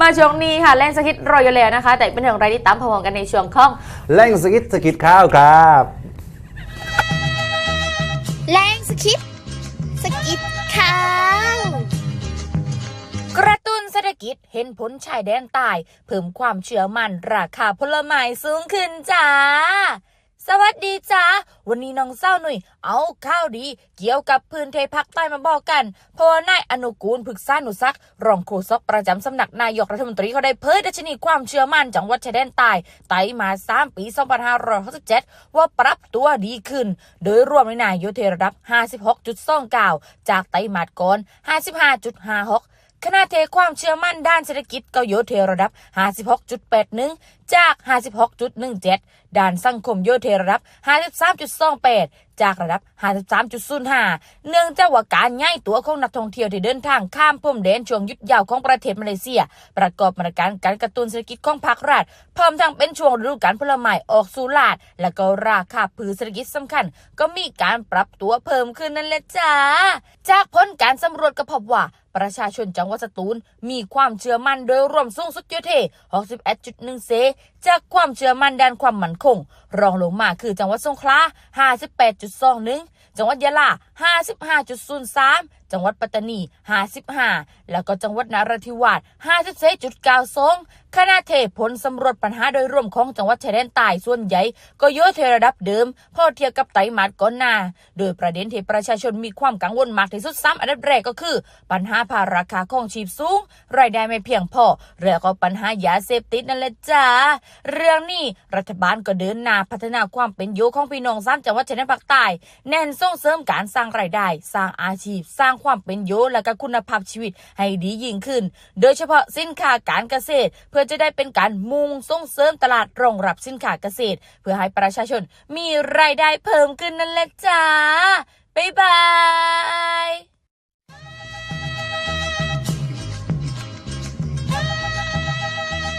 มาช่วงนี้ค่ะแรงสกิดรอยอยู่แล้วนะคะ แต่เป็นอย่างไรที่ตามพร้อมกันในช่วงของแล่งสกิดสกิดข้าวครับแรงสคิปสกิดข่าวกระตุ้นเศรษฐกิจเห็นผลชายแดนใต้เพิ่มความเชื่อมั่นราคาผลไม้สูงขึ้นจ้า สวัสดีจ้า วันนี้น้องเศร้าหนุ่ยเอาข้าวดี เกี่ยวกับพื้นเทภาคใต้มาบอกกันเพราะว่านายอนุกูลผึกษานุสัก รองโฆษกประจำสำนักนายกรัฐมนตรีเขาได้เผยดัชนีความเชื่อมั่นจังหวัดชายแดนใต้ไต่มา 3 ปี 2567 ว่าปรับตัวดีขึ้น โดยรวมในนายอยู่ที่ระดับ 56.29 จากไต้มาดก่อน55.56 คณะเทความเชื่อมั่นด้านเศรษฐกิจเกาโยเทระดับ 56.81 จาก 56.17 ด้านสังคมโยเทระดับ 53.28 จากระดับ 53.05 เนื่องจากว่าการย้ายตัวของนักท่องเที่ยวที่เดินทางข้ามพรมแดนช่วงยุดยาวของประเทศมาเลเซีย ประกอบมาตรการการกระตุ้นเศรษฐกิจของภาครัฐพร้อมทั้งเป็นช่วงฤดูกาลผลไม้ออกสู่ลาด และก็ราคาพืชเศรษฐกิจสำคัญ ก็มีการปรับตัวเพิ่มขึ้นนั่นแหละจ้าจากผลการสำรวจก็พบว่าประชาชนจังหวัดสตูลมีความเชื่อมั่นโดยรวมสูงสุดอยู่ที่61.1เซจากความเชื่อมั่นด้านความมั่นคง รองลงมาคือจังหวัดสงขลา58.21 จังหวัดยะลา 55.03 จังหวัดปัตตานี 55 แล้วก็จังหวัดนราธิวาส54.92ขณะเทผลสำรวจปัญหาโดยรวมของจังหวัดชายแดนใต้ส่วนใหญ่ ก็อยู่ที่ระดับเดิมพอเทียบกับไต้หวันก่อนหน้า โดยประเด็นที่ประชาชนมีความกังวลมากที่สุดซ้ำอันดับแรกก็คือ ปัญหาภาราคาของชีพสูง รายได้ไม่เพียงพอแล้วก็ปัญหายาเสพติดนั่นแหละจ้าเรื่องนี้รัฐบาลก็เดินหน้าพัฒนาความเป็นอยู่ของพี่น้องสามจังหวัดชายแดนภาคใต้แน่นส่งเสริมการสร้างรายได้ สร้างอาชีพ สร้างความเป็นโยและก็คุณภาพชีวิตให้ดียิ่งขึ้น โดยเฉพาะสินค้าการเกษตร เพื่อจะได้เป็นการมุ่งส่งเสริมตลาดรองรับสินค้าเกษตร เพื่อให้ประชาชนมีรายได้เพิ่มขึ้นนั่นแหละจ้า